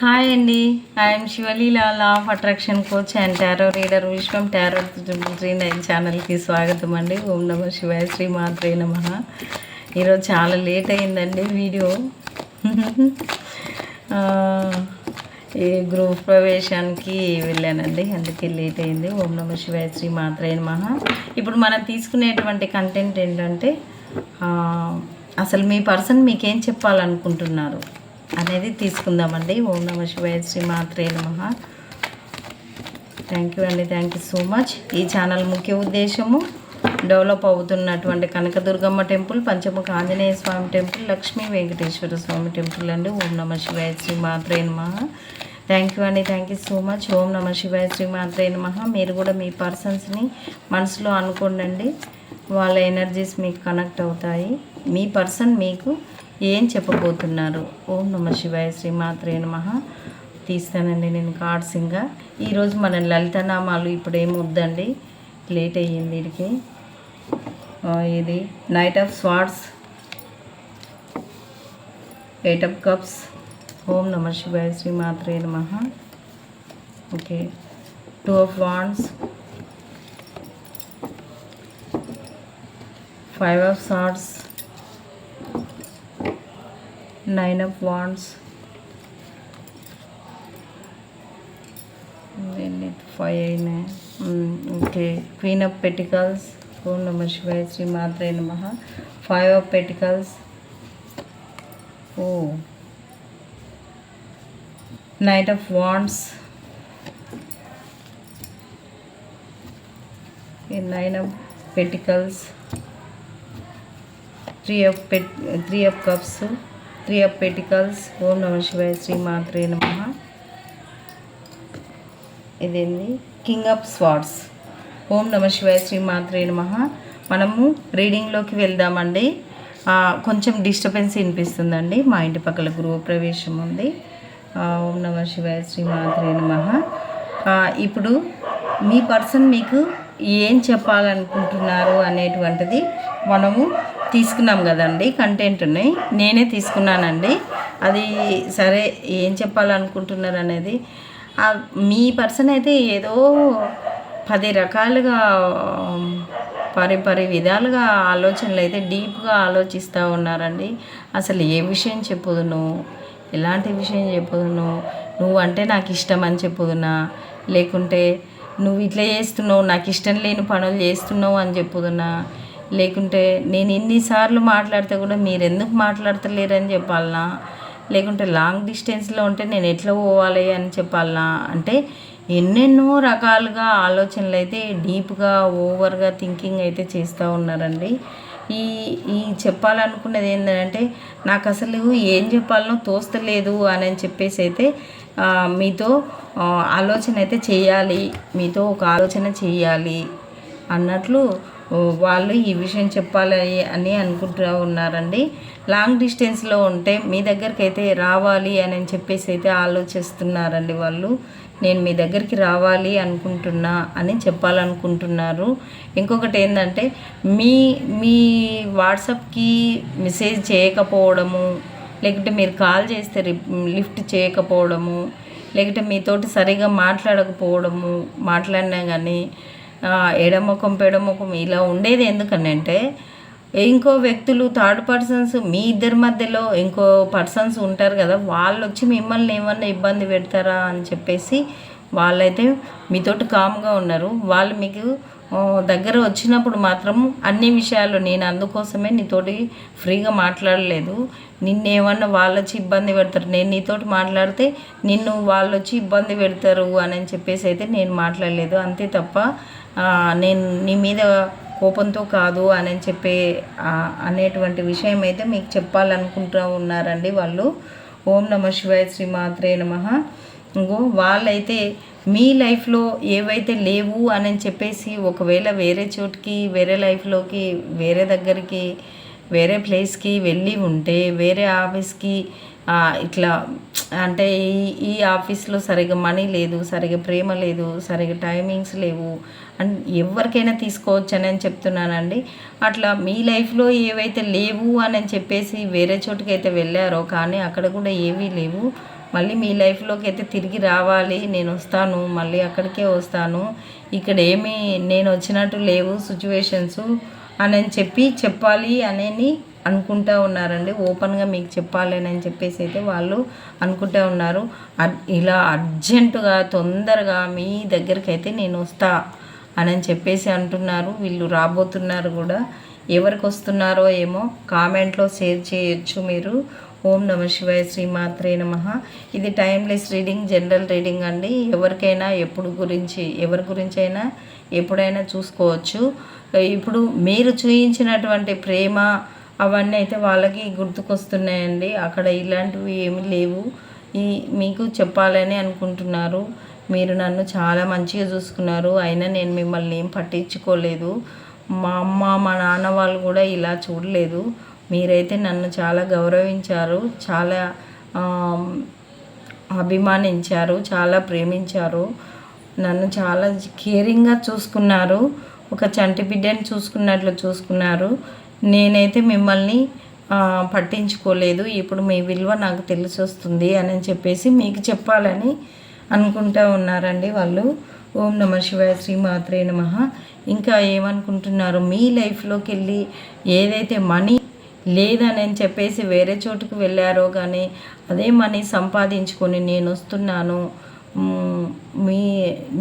Hi అండి. I'm Sivaleela law of attraction coach and tarot reader Vishwam tarot triple three nine ఛానల్కి స్వాగతం అండి. ఓం నమ శివాయ శ్రీ మాత్రే నమ. ఈరోజు చాలా లేట్ అయిందండి వీడియో. ఈ గ్రూప్ ప్రవేశానికి వెళ్ళానండి. అందుకే లేట్ అయింది. ఓం నమ శివాయ శ్రీ మాత్రే నమ. ఇప్పుడు మనం తీసుకునేటువంటి కంటెంట్ ఏంటంటే అసలు మీ పర్సన్ మీకేం చెప్పాలనుకుంటున్నారు? అనేది తీసుకుందామండి. ఓం నమ శివాయ శ్రీ మాత్రే నమ. థ్యాంక్ యూ అండి. థ్యాంక్ యూ సో మచ్ ఈ ఛానల్ ముఖ్య ఉద్దేశము డెవలప్ అవుతున్నటువంటి Kanakadurgamma temple Panchamukha Anjaneya Swami temple Lakshmi Venkateswara Swami temple అండి. ఓం నమ శివాయ శ్రీ మాత్రే నమ. థ్యాంక్ యూ అండి. థ్యాంక్ యూ సో మచ్ ఓం నమ శివాయ శ్రీ మాత్రే నమ. మీరు కూడా మీ పర్సన్స్ని మనసులో అనుకోండి వాళ్ళ ఎనర్జీస్ మీకు కనెక్ట్ అవుతాయి. మీ పర్సన్ మీకు ఏం చెప్పబోతున్నారు? ఓం నమ శివాయ శ్రీమాత్రే నమ. తీస్తానండి నేను కార్డ్స్ ఇంకా ఈరోజు మన లలితనామాలు ఇప్పుడు ఏం వద్దండి? లేట్ అయ్యింది వీడికి ఇది knight of swords eight of cups ఓం నమ శివాయ శ్రీమాత్రే నమ. Okay. Two of wands five of swords nine of wands five అయినాయి ఓకే క్వీన్ ఆఫ్ పెటికల్స్ ఓం నమ శివాయ శ్రీ మాత్రే నమ five of pentacles oh knight of wands nine of pentacles three of pet three of cups three of pentacles. ఓం నమ శివాయ శ్రీ మాత్రే నమ. ఇదేంది? King of swords. ఓం నమ శివాయ శ్రీ మాత్రే నమ. మనము రీడింగ్లోకి వెళ్దామండి. కొంచెం డిస్టర్బెన్స్ వినిపిస్తుందండి. మా ఇంటి పక్కల గృహ ప్రవేశం ఉంది ఓం నమ శివాయ శ్రీ మాత్రే నమ. ఇప్పుడు మీ పర్సన్ మీకు ఏం చెప్పాలనుకుంటున్నారు అనేటువంటిది మనము తీసుకున్నాం కదండి కంటెంట్ని. నేనే తీసుకున్నానండి. అది సరే ఏం చెప్పాలనుకుంటున్నారు అనేది మీ పర్సన్ అయితే ఏదో పది రకాలుగా పరి పరి విధాలుగా ఆలోచనలు అయితే డీప్గా ఆలోచిస్తూ ఉన్నారండి. అసలు ఏ విషయం చెప్పుదును? ఎలాంటి విషయం చెప్పుదును? నువ్వు అంటే నాకు ఇష్టం అని చెప్పుదునా? లేకుంటే నువ్వు ఇట్లా చేస్తున్నావు నాకు ఇష్టం లేని పనులు చేస్తున్నావు అని చెప్పుదునా? లేకుంటే నేను ఎన్నిసార్లు మాట్లాడితే కూడా మీరు ఎందుకు మాట్లాడతలేరని చెప్పాలనా? లేకుంటే లాంగ్ డిస్టెన్స్లో ఉంటే నేను ఎట్లా పోవాలి అని చెప్పాలనా? అంటే ఎన్నెన్నో రకాలుగా ఆలోచనలు అయితే డీప్గా ఓవర్గా థింకింగ్ అయితే చేస్తూ ఉన్నారండి. ఈ ఈ చెప్పాలనుకున్నది ఏంటంటే నాకు అసలు ఏం చెప్పాలనో తోస్తలేదు అని చెప్పేసి అయితే మీతో ఆలోచన అయితే చేయాలి. మీతో ఒక ఆలోచన చేయాలి అన్నట్లు వాళ్ళు ఈ విషయం చెప్పాలి అని అనుకుంటూ ఉన్నారండి. లాంగ్ డిస్టెన్స్లో ఉంటే మీ దగ్గరికి అయితే రావాలి అని చెప్పేసి అయితే ఆలోచిస్తున్నారండి వాళ్ళు. నేను మీ దగ్గరికి రావాలి అనుకుంటున్నా అని చెప్పాలనుకుంటున్నారు. ఇంకొకటి ఏంటంటే మీ మీ వాట్సాప్కి మెసేజ్ చేయకపోవడము లేకుంటే మీరు కాల్ చేస్తే రిప్- లిఫ్ట్ చేయకపోవడము లేకుంటే మీతోటి సరిగా మాట్లాడకపోవడము మాట్లాడినా కానీ ఎడముఖం పెడముఖం ఇలా ఉండేది ఎందుకనంటే ఇంకో వ్యక్తులు థర్డ్ పర్సన్స్ మీ ఇద్దరి మధ్యలో ఇంకో పర్సన్స్ ఉంటారు కదా వాళ్ళు వచ్చి మిమ్మల్ని ఏమన్నా ఇబ్బంది పెడతారా అని చెప్పేసి వాళ్ళైతే మీతోటి కామ్గా ఉన్నారు. వాళ్ళు మీకు దగ్గర వచ్చినప్పుడు మాత్రం అన్ని విషయాలు నేను అందుకోసమే నీతోటి ఫ్రీగా మాట్లాడలేదు. నిన్నేమన్నా వాళ్ళు వచ్చి ఇబ్బంది పెడతారు? నేను నీతోటి మాట్లాడితే నిన్ను వాళ్ళు వచ్చి ఇబ్బంది పెడతారు అని చెప్పేసి అయితే నేను మాట్లాడలేదు. అంతే తప్ప నేను నీ మీద కోపంతో కాదు అని చెప్పే అనేటువంటి విషయం అయితే మీకు చెప్పాలనుకుంటూ ఉన్నారండి వాళ్ళు. ఓం నమ శివాయ శ్రీ మాత్రే నమ. ఇంకో వాళ్ళైతే మీ లైఫ్లో ఏవైతే లేవు అని చెప్పేసి ఒకవేళ వేరే చోటుకి వేరే లైఫ్లోకి వేరే దగ్గరికి వేరే ప్లేస్కి వెళ్ళి ఉంటే వేరే ఆఫీస్కి ఇట్లా అంటే ఈ ఈ ఆఫీస్లో సరిగా మనీ లేదు సరిగా ప్రేమ లేదు సరిగా టైమింగ్స్ లేవు అండ్ ఎవరికైనా తీసుకోవచ్చు అని చెప్తున్నానండి. అట్లా మీ లైఫ్లో ఏవైతే లేవు అని చెప్పేసి వేరే చోటుకి అయితే వెళ్ళారో కానీ అక్కడ కూడా ఏవీ లేవు. మళ్ళీ మీ లైఫ్లోకి అయితే తిరిగి రావాలి నేను వస్తాను మళ్ళీ అక్కడికే వస్తాను ఇక్కడ ఏమీ నేను వచ్చినట్టు లేవు సిచ్యువేషన్స్ అని చెప్పి చెప్పాలి అనేది అనుకుంటా ఉన్నారండి. ఓపెన్గా మీకు చెప్పాలేనని చెప్పేసి అయితే వాళ్ళు అనుకుంటా ఉన్నారు. ఇలా అర్జెంటుగా తొందరగా మీ దగ్గరికి అయితే నేను వస్తా అని చెప్పేసి అంటున్నారు. వీళ్ళు రాబోతున్నారు కూడా. ఎవరికి వస్తున్నారో ఏమో కామెంట్లో షేర్ చేయొచ్చు మీరు. ఓం నమ శివాయ శ్రీమాత్రే నమ. ఇది టైమ్లెస్ రీడింగ్ జనరల్ రీడింగ్ అండి. ఎవరికైనా ఎప్పుడు గురించి ఎవరి గురించి అయినా ఎప్పుడైనా చూసుకోవచ్చు. ఇప్పుడు మీరు చూయించినటువంటి ప్రేమ అవన్నీ అయితే వాళ్ళకి గుర్తుకొస్తున్నాయండి. అక్కడ ఇలాంటివి ఏమీ లేవు. ఈ మీకు చెప్పాలని అనుకుంటున్నారు. మీరు నన్ను చాలా మంచిగా చూసుకున్నారు. అయినా నేను మిమ్మల్ని ఏం పట్టించుకోలేదు. మా అమ్మ మా నాన్న వాళ్ళు కూడా ఇలా చూడలేదు. మీరైతే నన్ను చాలా గౌరవించారు. చాలా అభిమానించారు. చాలా ప్రేమించారు. నన్ను చాలా కేరింగ్గా చూసుకున్నారు. ఒక చంటి బిడ్డని చూసుకున్నట్లు చూసుకున్నారు. నేనైతే మిమ్మల్ని పట్టించుకోలేదు. ఇప్పుడు మీ విలువ నాకు తెలిసి వస్తుంది అని చెప్పేసి మీకు చెప్పాలని అనుకుంటా ఉన్నారండి వాళ్ళు. ఓం నమ శివాయ శ్రీమాత్రే నమ. ఇంకా ఏమనుకుంటున్నారు మీ లైఫ్లోకి వెళ్ళి ఏదైతే మనీ లేదని చెప్పేసి వేరే చోటుకు వెళ్ళారో కానీ అదే మనీ సంపాదించుకొని నేను వస్తున్నాను మీ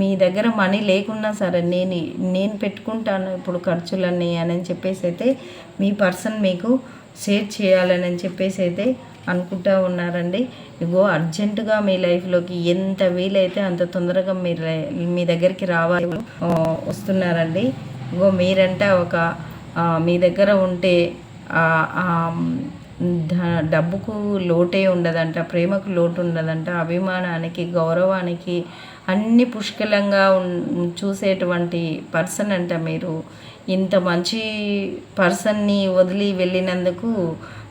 మీ దగ్గర మనీ లేకున్నా సరే నేను నేను పెట్టుకుంటాను ఇప్పుడు ఖర్చులన్నీ అని చెప్పేసి అయితే మీ పర్సన్ మీకు షేర్ చేయాలని చెప్పేసి అయితే అనుకుంటా ఉన్నారండి. ఇగో అర్జెంటుగా మీ లైఫ్లోకి ఎంత వీలైతే అంత తొందరగా మీరు మీ దగ్గరికి రావాలి వస్తున్నారండి. ఇగో మీరంటే ఒక మీ దగ్గర ఉంటే డబ్బుకు లోటే ఉండదంట ప్రేమకు లోటు ఉండదంట అభిమానానికి గౌరవానికి అన్ని పుష్కలంగా ఉన్- చూసేటువంటి పర్సన్ అంట మీరు. ఇంత మంచి పర్సన్ని వదిలి వెళ్ళినందుకు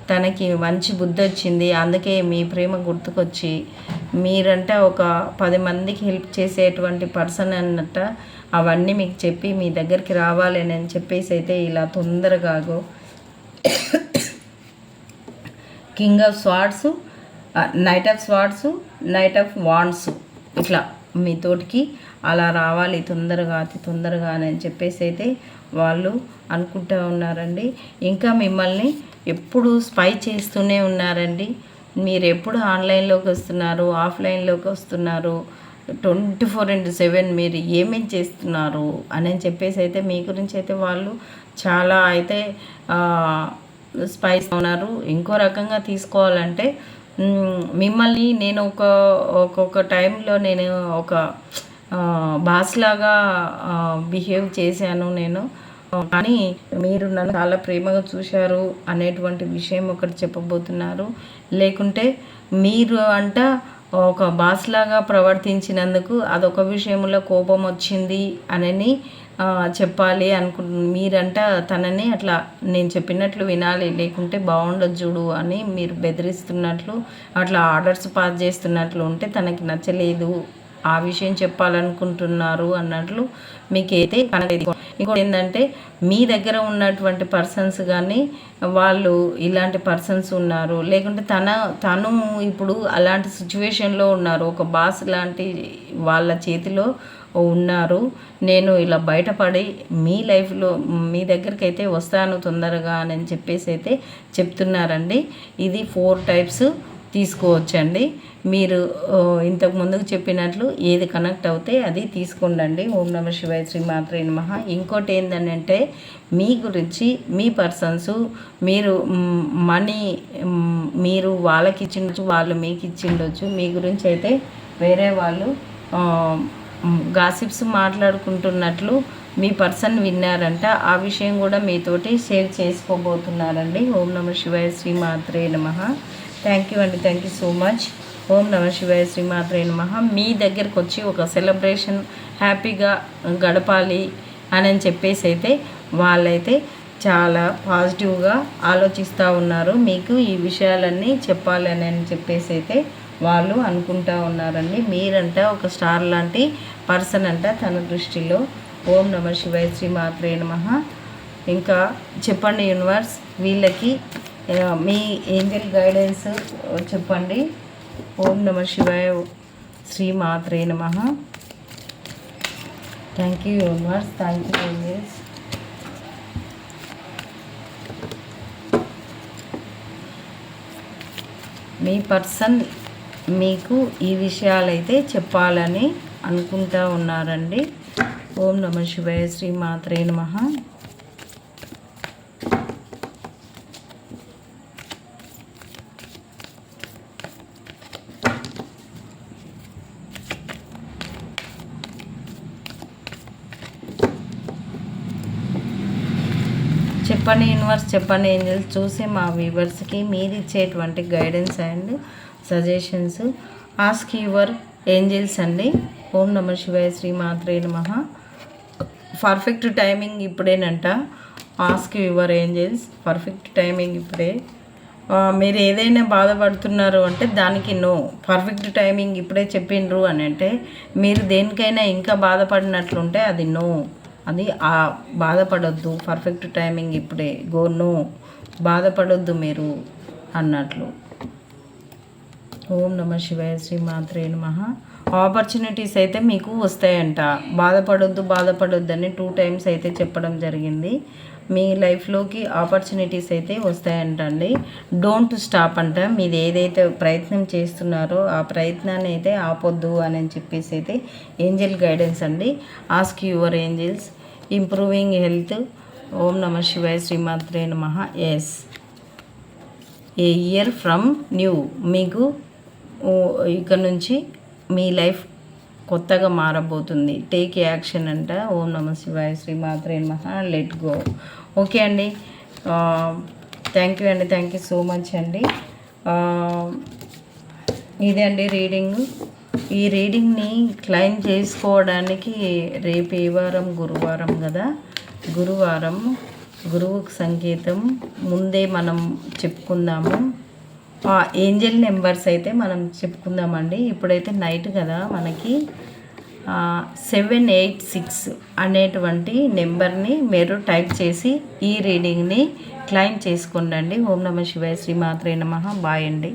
తనకి మంచి బుద్ధి వచ్చింది అందుకే మీ ప్రేమ గుర్తుకొచ్చి మీరంట ఒక పది మందికి హెల్ప్ చేసేటువంటి పర్సన్ అన్నట్ట అవన్నీ మీకు చెప్పి మీ దగ్గరికి రావాలి అని చెప్పేసి అయితే ఇలా తొందరగా king of swords knight of swords knight of wands ఇట్లా మీ తోటికి అలా రావాలి తొందరగా అతి తొందరగా అని చెప్పేసి అయితే వాళ్ళు అనుకుంటూ ఉన్నారండి. ఇంకా మిమ్మల్ని ఎప్పుడు స్పై చేస్తూనే ఉన్నారండి. మీరు ఎప్పుడు ఆన్లైన్లోకి వస్తున్నారు ఆఫ్లైన్లోకి వస్తున్నారు ట్వంటీ ఫోర్ ఇంటూ సెవెన్ మీరు ఏమేం చేస్తున్నారు అని చెప్పేసి అయితే మీ గురించి అయితే వాళ్ళు చాలా అయితే స్పైస్ ఉన్నారు. ఇంకో రకంగా తీసుకోవాలంటే మిమ్మల్ని నేను ఒక ఒక్కొక్క టైంలో నేను ఒక బాస్ లాగా బిహేవ్ చేశాను నేను. కానీ మీరు నన్ను చాలా ప్రేమగా చూశారు అనేటువంటి విషయం ఒకటి చెప్పబోతున్నారు. లేకుంటే మీరు అంట ఒక బాస్ లాగా ప్రవర్తించినందుకు అదొక విషయంలో కోపం వచ్చింది అనని చెప్పాలి అనుకు మీరంట తనని అట్లా నేను చెప్పినట్లు వినాలి లేకుంటే బాగుండదు చూడు అని మీరు బెదిరిస్తున్నట్లు అట్లా ఆర్డర్స్ పాస్ చేస్తున్నట్లు ఉంటే తనకి నచ్చలేదు ఆ విషయం చెప్పాలనుకుంటున్నారు అన్నట్లు మీకైతే కనలేదు ఇంకోటి ఏంటంటే మీ దగ్గర ఉన్నటువంటి పర్సన్స్ కానీ వాళ్ళు ఇలాంటి పర్సన్స్ ఉన్నారు లేకుంటే తన తను ఇప్పుడు అలాంటి సిచ్యువేషన్లో ఉన్నారు ఒక బాస్ లాంటి వాళ్ళ చేతిలో ఉన్నారు. నేను ఇలా బయటపడి మీ లైఫ్లో మీ దగ్గరికి అయితే వస్తాను తొందరగా అని చెప్పేసి అయితే చెప్తున్నారండి. ఇది ఫోర్ టైప్స్ తీసుకోవచ్చండి. మీరు ఇంతకు ముందుకు చెప్పినట్లు ఏది కనెక్ట్ అవుతే అది తీసుకోండి ఓం నమ శివాయ శ్రీ మాత్రే నమ. ఇంకోటి ఏంటంటే మీ గురించి మీ పర్సన్స్ మీరు మనీ మీరు వాళ్ళకి ఇచ్చిండొచ్చు వాళ్ళు మీకు ఇచ్చిండొచ్చు మీ గురించి అయితే వేరే వాళ్ళు గాసిప్స్ మాట్లాడుకుంటున్నట్లు మీ పర్సన్ విన్నారంట. ఆ విషయం కూడా మీతోటి షేర్ చేసుకోబోతున్నారండి. ఓం నమ శివాయ శ్రీ మాత్రే నమ. థ్యాంక్ యూ అండి. థ్యాంక్ యూ సో మచ్ ఓం నమ శివాయ శ్రీ మాత్రే నమ. మీ దగ్గరకు వచ్చి ఒక సెలబ్రేషన్ హ్యాపీగా గడపాలి అని చెప్పేసి అయితే వాళ్ళైతే చాలా పాజిటివ్గా ఆలోచిస్తూ ఉన్నారు. మీకు ఈ విషయాలన్నీ చెప్పాలని అని చెప్పేసి అయితే వాళ్ళు అనుకుంటా ఉన్నారండి. మీరంట ఒక స్టార్ లాంటి పర్సన్ అంట తన దృష్టిలో. ఓం నమ శివాయ శ్రీ మాత్రే నమః. ఇంకా చెప్పండి యూనివర్స్ వీళ్ళకి మీ ఏంజల్ గైడెన్స్ చెప్పండి. ఓం నమ శివాయ శ్రీ మాత్రే నమ. Thank you universe thank you angels. Me person మీకు ఈ విషయాలైతే చెప్పాలని అనుకుంటా ఉన్నారండి. ఓం నమ శివాయ శ్రీ మాత్రే నమ. చెప్పండి యూనివర్స్ చెప్పండి ఏంజల్స్ చూసి మా వ్యూవర్స్కి మీరు ఇచ్చేటువంటి guidance and suggestions. Ask your angels అండి. ఓం నమ శివాయ శ్రీ మాత్రే నమ. Perfect timing ఇప్పుడేనంట. Ask your angels perfect timing ఇప్పుడే. మీరు ఏదైనా బాధపడుతున్నారు అంటే దానికి నో పర్ఫెక్ట్ టైమింగ్ ఇప్పుడే చెప్పిండ్రు అని అంటే మీరు దేనికైనా ఇంకా బాధపడినట్లుంటే అది నో అది ఆ బాధపడొద్దు. పర్ఫెక్ట్ టైమింగ్ ఇప్పుడే. గో నో బాధపడొద్దు మీరు అన్నట్లు. ఓం నమ శివాయ శ్రీ మాత్రే నమ. ఆపర్చునిటీస్ అయితే మీకు వస్తాయంట. బాధపడొద్దు బాధపడొద్దు అని టూ టైమ్స్ అయితే చెప్పడం జరిగింది. మీ లైఫ్లోకి ఆపర్చునిటీస్ అయితే వస్తాయంట అండి డోంట్ స్టాప్ అంట. మీరు ఏదైతే ప్రయత్నం చేస్తున్నారో ఆ ప్రయత్నాన్ని అయితే ఆపొద్దు అని చెప్పేసి అయితే ఏంజల్ గైడెన్స్ అండి. Ask your angels improving health ఓం నమ శివాయ శ్రీమాత్రే నమ. Yes a year from new మీకు ఇక్కడ నుంచి మీ లైఫ్ కొత్తగా మారబోతుంది. టేక్ యాక్షన్ అంట. ఓం నమ శివాయ శ్రీ మాత్రే మహా లెట్ గో. ఓకే అండి. థ్యాంక్ యూ అండి. థ్యాంక్ యూ సో మచ్ అండి. ఇదే అండి రీడింగ్. ఈ రీడింగ్ని క్లైమ్ చేసుకోవడానికి రేపు ఏ వారం? గురువారం కదా. గురువారం గురువుకు సంకేతం. ముందే మనం చెప్పుకుందాము. ఏంజల్ నెంబర్స్ అయితే మనం చెప్పుకుందామండి. ఇప్పుడైతే నైట్ కదా మనకి సెవెన్ ఎయిట్ సిక్స్ అనేటువంటి నెంబర్ని మీరు టైప్ చేసి ఈ రీడింగ్ని క్లైమ్ చేసుకోండి ఓం నమ శివాయ శ్రీ మాత్రే నమ. బాయ్ అండి.